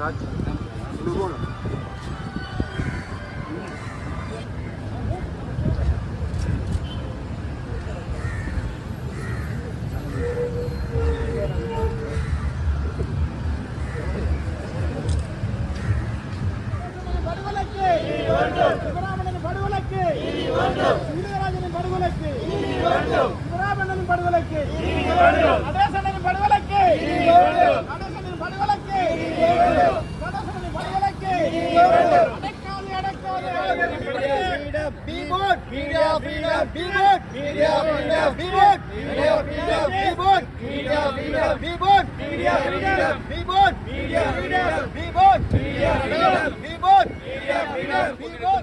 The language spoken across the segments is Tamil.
Kaç? Bunu bul. படுகொலைக்கு படுகொலைக்கு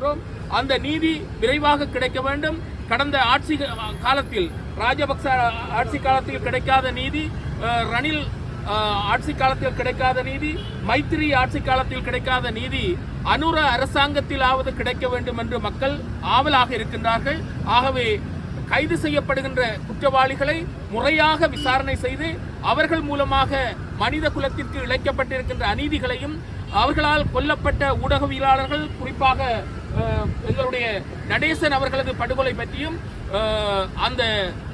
என்றும் அந்த நீதி விரைவாக கிடைக்க வேண்டும். கடந்த ஆட்சி காலத்தில் ராஜபக்ச ஆட்சி காலத்தில் கிடைக்காத நீதி ரணில் ஆட்சி காலத்தில் கிடைக்காத நீதி மைத்திரி ஆட்சி காலத்தில் கிடைக்காத நீதி அனுர அரசாங்கத்திலாவது கிடைக்க வேண்டும் என்று மக்கள் ஆவலாக இருக்கின்றார்கள். ஆகவே கைது செய்யப்படுகின்ற குற்றவாளிகளை முறையாக விசாரணை செய்து அவர்கள் மூலமாக மனித குலத்திற்கு இழைக்கப்பட்டிருக்கின்ற அநீதிகளையும் அவர்களால் கொல்லப்பட்ட ஊடகவியலாளர்கள் குறிப்பாக எங்களுடைய நடேசன் அவர்களது படுகொலை பற்றியும் அந்த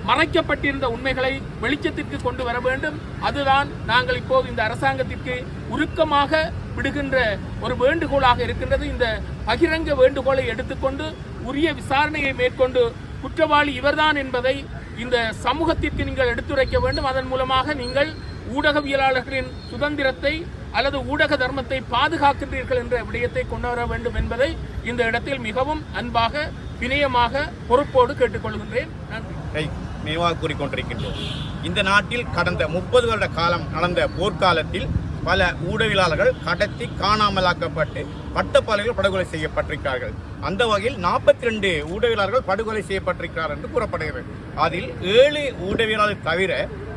மறைக்கப்பட்டிருந்த உண்மைகளை வெளிச்சத்திற்கு கொண்டு வர வேண்டும். அதுதான் நாங்கள் இப்போது இந்த அரசாங்கத்திற்கு உருக்கமாக விடுகின்ற ஒரு வேண்டுகோளாக இருக்கின்றது. இந்த பகிரங்க வேண்டுகோளை எடுத்துக்கொண்டு உரிய விசாரணையை மேற்கொண்டு குற்றவாளி இவர்தான் என்பதை இந்த சமூகத்திற்கு நீங்கள் எடுத்துரைக்க வேண்டும். அதன் மூலமாக நீங்கள் ஊடகவியலாளர்களின் சுதந்திரத்தை அல்லது ஊடக தர்மத்தை பாதுகாக்கின்றீர்கள் என்ற விடயத்தை கொண்டு வர வேண்டும் என்பதை இந்த இடத்தில் மிகவும் அன்பாக வினயமாக பொறுப்போடு கேட்டுக்கொள்கின்றேன். நன்றி. நினைவாக கூறிக்கொண்டிருக்கின்றோம். இந்த நாட்டில் கடந்த முப்பது வருட காலம் நடந்த போர்க்காலத்தில் பல ஊடகவியலாளர்கள் கடத்தி காணாமலாக்கப்பட்டு பட்டப்பலைகள் படுகொலை செய்யப்பட்டிருக்கிறார்கள். அந்த வகையில் நாற்பத்தி ரெண்டு ஊடகவியலாளர்கள் படுகொலை செய்யப்பட்டிருக்கிறார் என்று கூறப்படுகிறது. அதில் ஏழு ஊடகவியலாளர் தவிர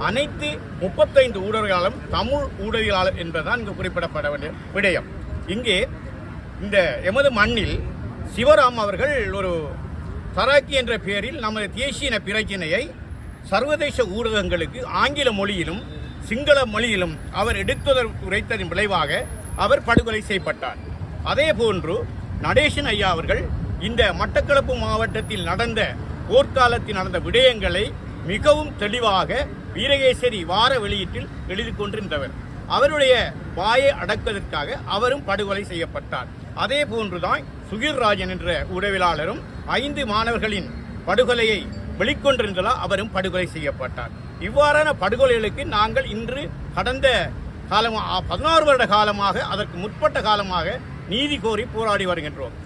அனைத்து முப்பத்தைந்து ஊடகவியலாளரும் தமிழ் ஊடகவியலாளர் என்பதுதான் இங்கு குறிப்பிடப்பட வேண்டிய விடயம். இங்கே இந்த எமது மண்ணில் சிவராம் அவர்கள் ஒரு தராக்கி என்ற பெயரில் நமது தேசிய இன பிரச்சினையை சர்வதேச ஊடகங்களுக்கு ஆங்கில மொழியிலும் சிங்கள மொழியிலும் அவர் எடுத்ததற்கு உரைத்ததின் விளைவாக அவர் படுகொலை செய்யப்பட்டார். அதே போன்று நடேசன் ஐயா அவர்கள் இந்த மட்டக்களப்பு மாவட்டத்தில் நடந்த போர்க்காலத்தில் நடந்த விடயங்களை மிகவும் தெளிவாக வீரகேசரி வார வெளியீட்டில் எழுதி கொண்டிருந்தவர். அவருடைய வாயை அடக்குவதற்காக அவரும் படுகொலை செய்யப்பட்டார். அதே போன்றுதான் சுகிர்ராஜன் என்ற உறவிலாளரும் ஐந்து மாணவர்களின் படுகொலையை வெளிக்கொண்டிருந்ததால் அவரும் படுகொலை செய்யப்பட்டார். இவ்வாறான படுகொலைகளுக்கு நாங்கள் இன்று கடந்த காலமாக பதினாறு வருட காலமாக அதற்கு முற்பட்ட காலமாக நீதி கோரி போராடி வருகின்றோம்.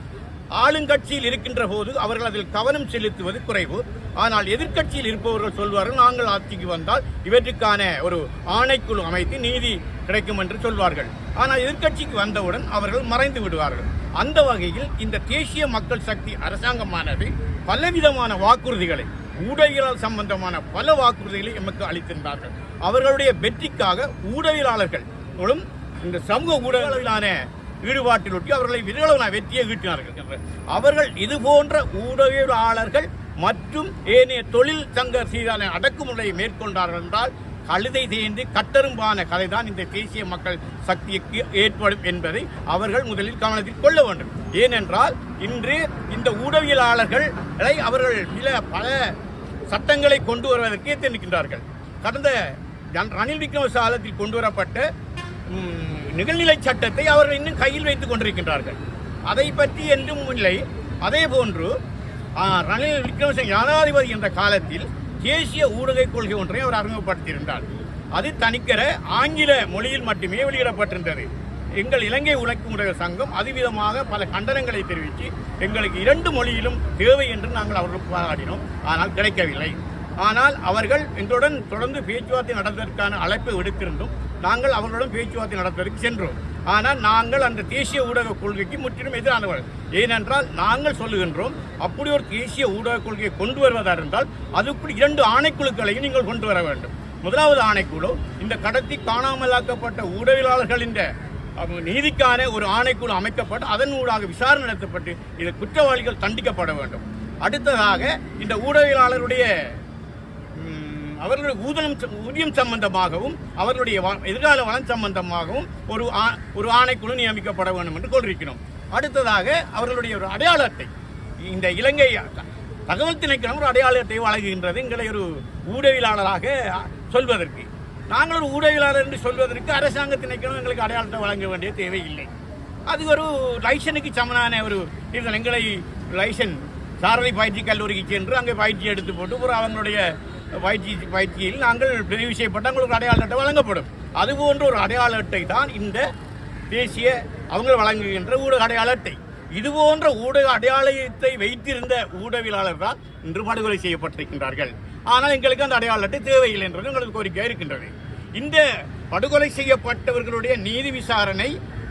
ஆளுங்கட்சியில் இருக்கின்ற போது அவர்கள் அதில் கவனம் செலுத்துவது குறைவு. ஆனால் எதிர்க்கட்சியில் இருப்பவர்கள் சொல்வார்கள் நாங்கள் ஆட்சிக்கு வந்தால் இவற்றுக்கான ஒரு ஆணைக்குழு அமைத்து நீதி கிடைக்கும் என்று சொல்வார்கள். ஆனால் எதிர்க்கட்சிக்கு வந்தவுடன் அவர்கள் மறைந்து விடுவார்கள். அந்த வகையில் இந்த தேசிய மக்கள் சக்தி அரசாங்கமானது பலவிதமான வாக்குறுதிகளை ஊடகவியலாளர் சம்பந்தமான பல வாக்குறுதிகளை எமக்கு அளித்திருந்தார்கள். அவர்களுடைய வெற்றிக்காக ஊடகவியலாளர்களும் இந்த சமூக ஊடகங்களான ஈடுபாட்டில் ஒட்டி அவர்களை விரைவில் வெற்றியை ஈட்டினார்கள் அவர்கள் இது போன்ற ஊடகவியலாளர்கள் மற்றும் ஏனைய தொழில் சங்க சீரான அடக்குமுறையை மேற்கொண்டார்கள் என்றால் கழுதை தேர்ந்து கட்டரும்பான கதைதான் இந்த தேசிய மக்கள் சக்திக்கு ஏற்படும் என்பதை அவர்கள் முதலில் கவனத்தில் கொள்ள வேண்டும். ஏனென்றால் இன்று இந்த ஊடகவியலாளர்களை அவர்கள் சில பல சட்டங்களை கொண்டு வருவதற்கு எத்தனிக்கின்றார்கள் கடந்த ஜன்- ரணில் விக்ரமசாலத்தில் கொண்டு வரப்பட்ட நிகழ்நிலை சட்டத்தை அவர்கள் இன்னும் கையில் வைத்துக் கொண்டிருக்கின்றார்கள். அதை பற்றி என்றும் இல்லை. அதே போன்று ரணில் விக்ரமசிங்க ஜனாதிபதி என்ற காலத்தில் தேசிய ஊடக கொள்கை ஒன்றை அவர் அறிமுகப்படுத்தியிருந்தார். அது தனிக்கிற ஆங்கில மொழியில் மட்டுமே வெளியிடப்பட்டிருந்தது. எங்கள் இலங்கை உழைக்கும் ஊடக சங்கம் அதுவிதமாக பல கண்டனங்களை தெரிவித்து எங்களுக்கு இரண்டு மொழியிலும் தேவை என்று நாங்கள் அவர்களுக்கு பாராட்டினோம் ஆனால் கிடைக்கவில்லை. ஆனால் அவர்கள் எங்களுடன் தொடர்ந்து பேச்சுவார்த்தை நடந்ததற்கான அழைப்பை விடுத்திருந்தும் நாங்கள் அவர்களுடன் பேச்சுவார்த்தை நடத்துவதற்கு சென்றோம். ஆனால் நாங்கள் அந்த தேசிய ஊடக கொள்கைக்கு முற்றிலும் எதிரானவர்கள். ஏனென்றால் நாங்கள் சொல்லுகின்றோம் அப்படி ஒரு தேசிய ஊடக கொள்கையை கொண்டு வருவதாக இருந்தால் அதுக்குள் இரண்டு ஆணைக்குழுக்களையும் நீங்கள் கொண்டு வர வேண்டும். முதலாவது ஆணைக்குழு இந்த கடத்தி காணாமலாக்கப்பட்ட ஊடகவியலாளர்களின் நீதிக்கான ஒரு ஆணைக்குழு அமைக்கப்பட்டு அதன் ஊடாக விசாரணை நடத்தப்பட்டு இது குற்றவாளிகள் தண்டிக்கப்பட வேண்டும். அடுத்ததாக இந்த ஊடகவியலாளருடைய அவர்களுடைய ஊதலம் ச- ஊதியம் சம்பந்தமாகவும் அவர்களுடைய வ- எதிர்கால வளம் சம்பந்தமாகவும் ஒரு ஆ- ஒரு ஆணைக்குழு நியமிக்கப்பட வேண்டும் என்று கோரியிருக்கிறோம். அடுத்ததாக அவர்களுடைய ஒரு அடையாள அட்டை இந்த இலங்கை தகவல் திணைக்களம் ஒரு அடையாள அட்டை வழங்குகின்றது எங்களை ஒரு ஊடகவியலாளராக சொல்வதற்கு. நாங்கள் ஒரு ஊடகவியலாளர் என்று சொல்வதற்கு அரசாங்க திணைக்களம் எங்களுக்கு அடையாளத்தை வழங்க வேண்டிய தேவையில்லை. அது ஒரு லைசனுக்கு சமனான ஒரு இது எங்களை லைசன் சாரதி பயிற்சி கல்லூரிக்கு சென்று அங்கே பயிற்சி எடுத்து போட்டு ஒரு அவங்களுடைய பயிற்சி பயிற்சியில் நாங்கள் பதிவு செய்யப்பட்ட உங்களுக்கு அடையாள அட்டை வழங்கப்படும். அது போன்ற ஒரு அடையாள அட்டை தான் இந்த தேசிய அவங்க வழங்குகின்ற ஊடக அடையாள அட்டை. இது போன்ற ஊடக அடையாளத்தை வைத்திருந்த ஊடகவியலாளர் தான் இன்று படுகொலை செய்யப்பட்டிருக்கின்றார்கள். ஆனால் எங்களுக்கு அந்த அடையாள அட்டை தேவையில்லை என்றது எங்களுக்கு கோரிக்கை இருக்கின்றது. இந்த படுகொலை செய்யப்பட்டவர்களுடைய நீதி விசாரணை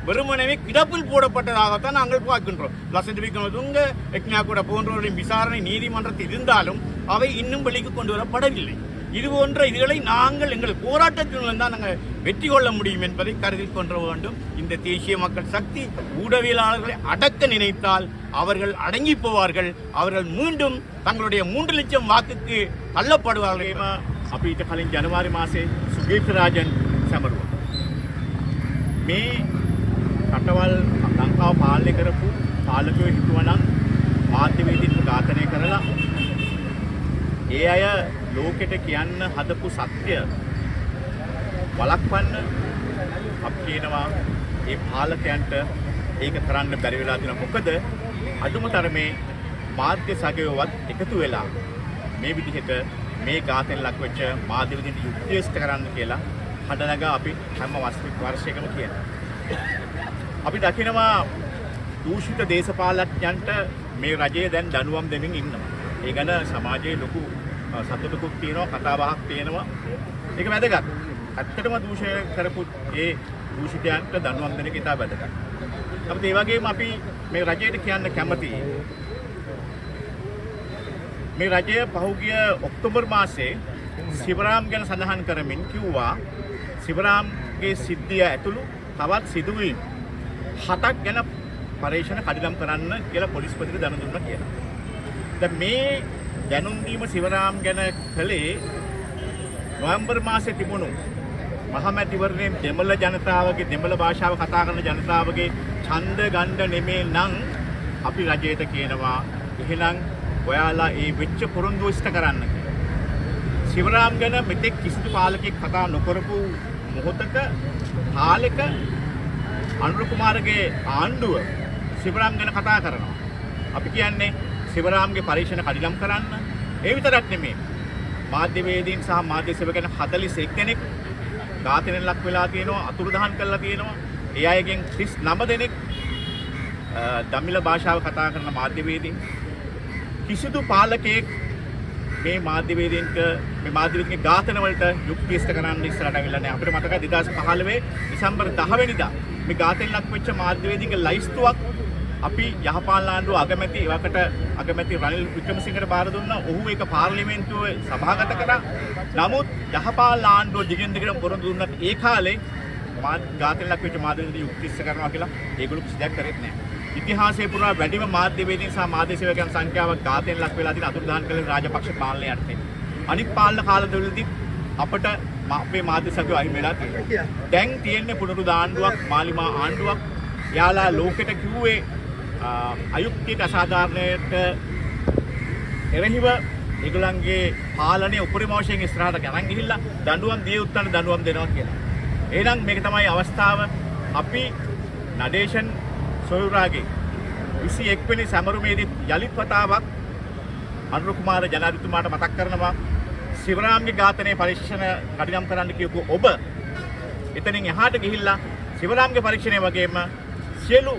வெறுமனவே கிடப்பில் போடப்பட்டதாகத்தான் நாங்கள் பார்க்கின்றோம். லசன்ட் விக்ரமதுங்க எக்னா கூட போன்றவர்களின் விசாரணை நீதிமன்றத்தில் இருந்தாலும் அவை இன்னும் வெளிக்கு கொண்டு வரப்படவில்லை இது போன்ற இதுகளை நாங்கள் எங்கள் போராட்டத்தின் தான் நாங்கள் வெற்றி கொள்ள முடியும் என்பதை கருத்தில் கொண்டு வேண்டும். இந்த தேசிய மக்கள் சக்தி ஊடவியலாளர்களை அடக்க நினைத்தால் அவர்கள் அடங்கி போவார்கள். அவர்கள் மீண்டும் தங்களுடைய மூன்று லட்சம் வாக்குக்கு தள்ளப்படுவார்கள். அப்படி கலிங் ஜனவரி மாசே சுகீத் ராஜன் சமர்வம் மே මේ රටවල් ලංකාව පාලනය කරපු පාලකයෝ හිතුවනම් මාධ්‍යවේදීන්ව ඝාතනය කරලා ඒ අය ලෝකෙට කියන්න හදපු සත්‍ය වලක්වන්න අපි කියනවා ඒ පාලකයන්ට ඒක කරන්න බැරි වෙලා තියෙනවා මොකද අදුම තරමේ මාධ්‍ය සගයවත් එකතු වෙලා මේ විදිහට මේ ඝාතන ලක් වෙච්ච මාධ්‍ය විදිහට යුක්තියස්ත කරන්න කියලා හඬනගා අපි හැම වස්- වර්ෂයකම කියනවා. අපි දකිනවා දූෂිත දේශපාලඥයන්ට මේ රජය දැන් දනුවම් දෙමින් ඉන්නවා. ඒ ගැන සමාජයේ ලොකු අ, සතුටකුත් තියෙනවා කතාබහක් තියෙනවා. ඒක වැදගත්. ඇත්තටම දූෂණය කරපු ඒ දූෂිතයන්ට දනුවම් දෙන එක ඉතා වැදගත්. නමුත් ඒ වගේම අපි මේ රජයට කියන්න කැමතියි මේ රජය පහුගිය ඔක්තෝබර් මාසේ සිවරාම් ගැන සඳහන් කරමින් කිව්වා සිවරාම්ගේ සිද්ධිය ඇතුළු තවත් සිදුවීම් හතක් ගැන පර්යේෂණ කඩිනම් කරන්න කියලා පොලිස්පතිට දැනුම් දුන්නා කියලා. දැන් මේ දැනුම් දීම සිවරාම් ගැන කළේ නොවැම්බර් මාසේ තිබුණු මහමැතිවරණයෙන් දෙමළ ජනතාවගේ දෙමළ භාෂාව කතා කරන ජනතාවගේ ඡන්ද ගණ්ඩ නෙමේ නම් අපි රජයට කියනවා එහෙනම් ඔයාලා ඒ වෙච්ච පොරොන්දු ඉෂ්ට කරන්න කියලා. සිවරාම් ගැන මෙතෙක් කිසිදු පාලකෙක් කතා නොකරපු මොහොතක කාලෙක අනුර කුමාරගේ ආණ්ඩුව සිවරාම් ගැන කතා කරනවා. අපි කියන්නේ සිවරාම්ගේ පරීක්ෂණ කඩිනම් කරන්න. ඒ විතරක් නෙමෙයි. මාධ්‍යවේදීන් සහ මාධ්‍ය සේවකයන් 41 කෙනෙක් ඝාතනයෙන් ලක් වෙලා තියෙනවා, අතුරුදහන් කරලා තියෙනවා. ඒ අයගෙන් 39 දෙනෙක් අ, දමිළ භාෂාව කතා කරන මාධ්‍යවේදීන් කිසිදු පාලකයෙක් මේ මාධ්‍යවේදීන්ට මේ මාධ්‍යවේදීන්ගේ ඝාතන වලට යුක්ති ඉෂ්ට කරන්න ඉස්සරහට අවිල්ලා නැහැ. අපිට මතකයි 2015 දෙසැම්බර් 10 වෙනිදා මේ ඝාතනයෙන් ලක් වෙච්ච මාධ්‍යවේදීන්ගේ ලයිස්තුවක් අපි යහපාලන ආණ්ඩුව අගමැති එවකට අගමැති රනිල් වික්‍රමසිංහට බාර දුන්නා. ඔහු ඒක පාර්ලිමේන්තුවේ සභාගත කරා. නමුත් යහපාලන ආණ්ඩුව දිගින් දිගටම පොරොන්දු දුන්නත් ඒ කාලේ ඝාතන ලක් වෙච්ච මාධ්‍යවේදීන් යුක්ති ඉෂ්ට කරනවා කියලා ඒගොල්ලෝ කිසි දෙයක් කරෙත් නැහැ. ඉතිහාසයේ පුරා වැඩිම මාධ්‍යවේදීන් සහ මාධ්‍ය සේවකයන් සංඛ්‍යාවක් ඝාතනයෙන් ලක් වෙලා තියෙන අතුරුදහන් කළ රාජපක්ෂ පාලනය යටතේ. අනිත් පාලන කාලවලදී අපට මා- අපේ මාධ්‍ය සභාව අහිමි වෙලා තියෙනවා. දැන් තියෙන්නේ පුනරුද ආණ්ඩුවක් මාලිමා ආණ්ඩුවක්. යාලා ලෝකෙට කිව්වේ අ, අයුක්තියට අසාධාරණයට එරෙහිව ඒගොල්ලන්ගේ පාලනය උපරිම වශයෙන් ඉස්සරහට ගෙනන් ගිහිල්ලා දඬුවම් දිය යුත්තන්ට දඬුවම් දෙනවා කියලා. එහෙනම් මේක තමයි අවස්ථාව අපි නඩේෂන් සොයුරාගේ 21 වෙනි සැමරුමේදී යලිත් වතාවක් අනුර කුමාර ජනාධිපතිතුමාට මතක් කරනවා සිවරාම්ගේ ඝාතනයේ පරීක්ෂණ කඩිනම් කරන්න කියපු ඔබ එතනින් එහාට ගිහිල්ලා සිවරාම්ගේ පරීක්ෂණය වගේම සියලු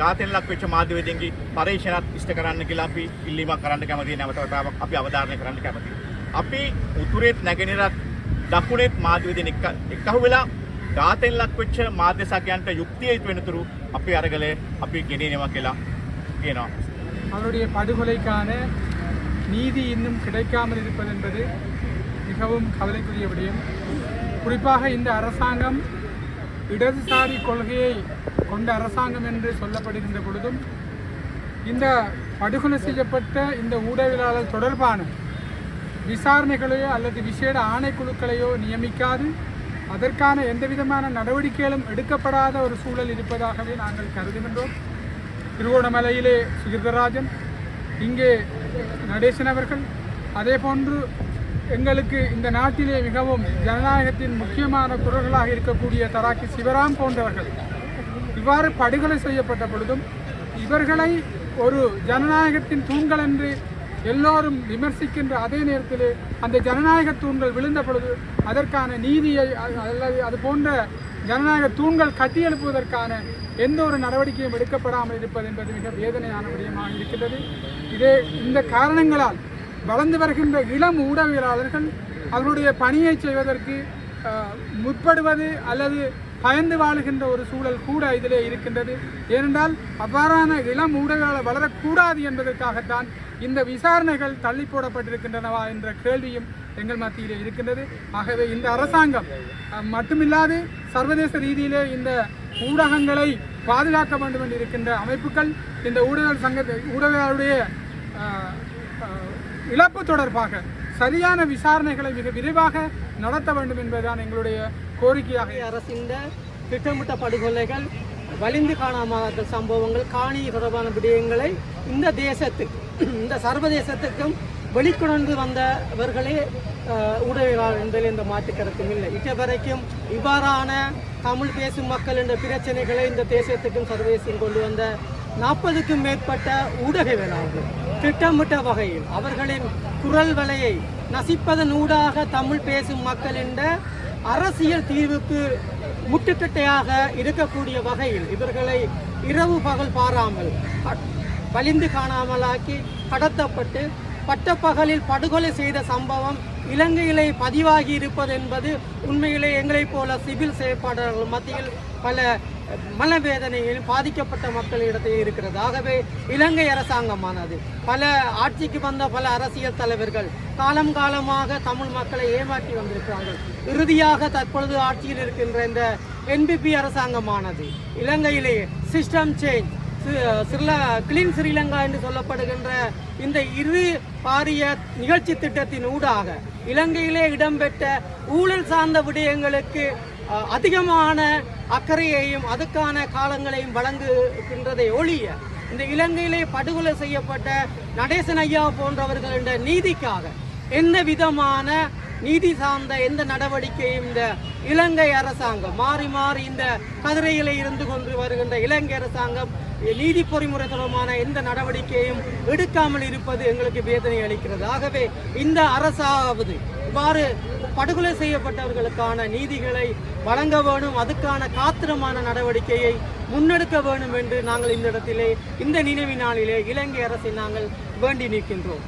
ඝාතන ලක් වෙච්ච මාධ්‍යවේදීන්ගේ පරීක්ෂණත් ඉෂ්ට කරන්න කියලා අපි ඉල්ලීමක් කරන්න කැමතියි නැවත වතාවක් අපි අවධාරණය කරන්න කැමතියි. අපි උතුරේත් නැගෙනහිරත් දකුණේත් මාධ්‍යවේදීන් එක්ක එක්කහුව වෙලා ඝාතන ලක් වෙච්ච මාධ්‍ය සගයන්ට යුක්තිය ඉතු වෙනතුරු අපි අරගලේ අපි ගෙනියනවා කියලා කියනවා. அவருடைய படுகொலைக்கான நீதி இன்னும் கிடைக்காமல் இருப்பது என்பது மிகவும் கவலைக்குரிய விடயம். குறிப்பாக இந்த அரசாங்கம் இடதுசாரி கொள்கையை கொண்ட அரசாங்கம் என்று சொல்லப்படுகின்ற பொழுதும் இந்த படுகொலை செய்யப்பட்ட இந்த ஊடகவியலாளர் தொடர்பான விசாரணைகளையோ அல்லது விசேட ஆணைக்குழுக்களையோ நியமிக்காது. அதற்கான எந்த விதமான நடவடிக்கைகளும் எடுக்கப்படாத ஒரு சூழல் இருப்பதாகவே நாங்கள் கருதுகின்றோம். திருவோணமலையிலே சுகிர்தராஜன் இங்கே நடேசன் அவர்கள் அதே போன்று எங்களுக்கு இந்த நாட்டிலே மிகவும் ஜனநாயகத்தின் முக்கியமான குரல்களாக இருக்கக்கூடிய தராக்கி சிவராம் போன்றவர்கள் இவ்வாறு படுகொலை செய்யப்பட்ட பொழுதும் இவர்களை ஒரு ஜனநாயகத்தின் தூண்கள் என்று எல்லோரும் விமர்சிக்கின்ற அதே நேரத்தில் அந்த ஜனநாயக தூண்கள் விழுந்த பொழுது அதற்கான நீதியை அல்லது அது போன்ற ஜனநாயக தூண்கள் கட்டியெழுப்புவதற்கான எந்த ஒரு நடவடிக்கையும் எடுக்கப்படாமல் இருப்பது என்பது மிக வேதனையான விடயமாக இருக்கின்றது. இதே இந்த காரணங்களால் வளர்ந்து வருகின்ற இளம் ஊடகவியலாளர்கள் அவர்களுடைய பணியை செய்வதற்கு முற்படுவது அல்லது பயந்து வாழுகின்ற ஒரு சூழல் கூட இதிலே இருக்கின்றது. ஏனென்றால் அவ்வாறான இளம் ஊடகங்கள் வளரக்கூடாது என்பதற்காகத்தான் இந்த விசாரணைகள் தள்ளி போடப்பட்டிருக்கின்றனவா என்ற கேள்வியும் எங்கள் மத்தியிலே இருக்கின்றது. ஆகவே இந்த அரசாங்கம் மட்டுமில்லாது சர்வதேச ரீதியிலே இந்த ஊடகங்களை பாதுகாக்க வேண்டும் என்று இருக்கின்ற அமைப்புகள் இந்த ஊடக சங்க ஊடகங்களுடைய இழப்பு தொடர்பாக சரியான விசாரணைகளை மிக விரைவாக நடத்த வேண்டும் என்பதுதான் எங்களுடைய கோரிக்கையாக அரசின் திட்டமிட்ட படுகொலைகள் வலிந்து காணாமல் சம்பவங்கள் காணி தொடர்பான விடயங்களை இந்த தேசத்துக்கு இந்த சர்வதேசத்துக்கும் வெளிக்கொணர்ந்து வந்தவர்களே அஹ், ஊடகவியலாளர் என்பதில் இந்த மாற்று கருத்தும் இல்லை. இதுவரைக்கும் இவ்வாறான தமிழ் பேசும் மக்கள் என்ற பிரச்சனைகளை இந்த தேசியத்துக்கும் சர்வதேசம் கொண்டு வந்த நாற்பதுக்கும் மேற்பட்ட ஊடகவியலாளர்கள் திட்டமிட்ட வகையில் அவர்களின் குரல் வலையை நசிப்பதன் ஊடாக தமிழ் பேசும் மக்கள் என்ற அரசியல் தீர்வுக்கு முட்டுக்கட்டையாக இருக்கக்கூடிய வகையில் இவர்களை இரவு பகல் பாராமல் வலிந்து காணாமலாக்கி கடத்தப்பட்டு பட்டப்பகலில் படுகொலை செய்த சம்பவம் இலங்கையிலே பதிவாகி இருப்பது என்பது உண்மையிலே எங்களைப் போல சிவில் செயற்பாளர்கள் மத்தியில் பல மனவேதனையில் பாதிக்கப்பட்ட மக்களிடத்தில் இருக்கிறது. ஆகவே இலங்கை அரசாங்கமானது பல ஆட்சிக்கு வந்த பல அரசியல் தலைவர்கள் காலம் காலமாக தமிழ் மக்களை ஏமாற்றி வந்திருக்கிறார்கள். இறுதியாக தற்பொழுது ஆட்சியில் இருக்கின்ற இந்த என்பிபி அரசாங்கமானது இலங்கையிலேயே சிஸ்டம் சேஞ்ச் ஸ்ரீலா கிளீன் ஸ்ரீலங்கா என்று சொல்லப்படுகின்ற இந்த இரு பாரிய நிகழ்ச்சி திட்டத்தின் ஊடாக இலங்கையிலே இடம்பெற்ற ஊழல் சார்ந்த விடயங்களுக்கு அதிகமான அக்கறையையும் அதுக்கான காலங்களையும் வழங்குகின்றதை ஒழிய இந்த இலங்கையிலே படுகொலை செய்யப்பட்ட நடேசன் ஐயா போன்றவர்களின் நீதிக்காக எந்த விதமான நீதி சார்ந்த எந்த நடவடிக்கையும் இந்த இலங்கை அரசாங்கம் மாறி மாறி இந்த கதிரையிலே இருந்து கொண்டு வருகின்ற இலங்கை அரசாங்கம் நீதி பொறிமுறை தொடர்பான எந்த நடவடிக்கையும் எடுக்காமல் இருப்பது எங்களுக்கு வேதனை அளிக்கிறது. ஆகவே இந்த அரசாவது இவ்வாறு படுகொலை செய்யப்பட்டவர்களுக்கான நீதிகளை வழங்க வேணும் அதுக்கான காத்திரமான நடவடிக்கையை முன்னெடுக்க வேண்டும் என்று நாங்கள் இந்த இடத்திலே இந்த நினைவு நாளிலே இலங்கை அரசை நாங்கள் வேண்டி நிற்கின்றோம்.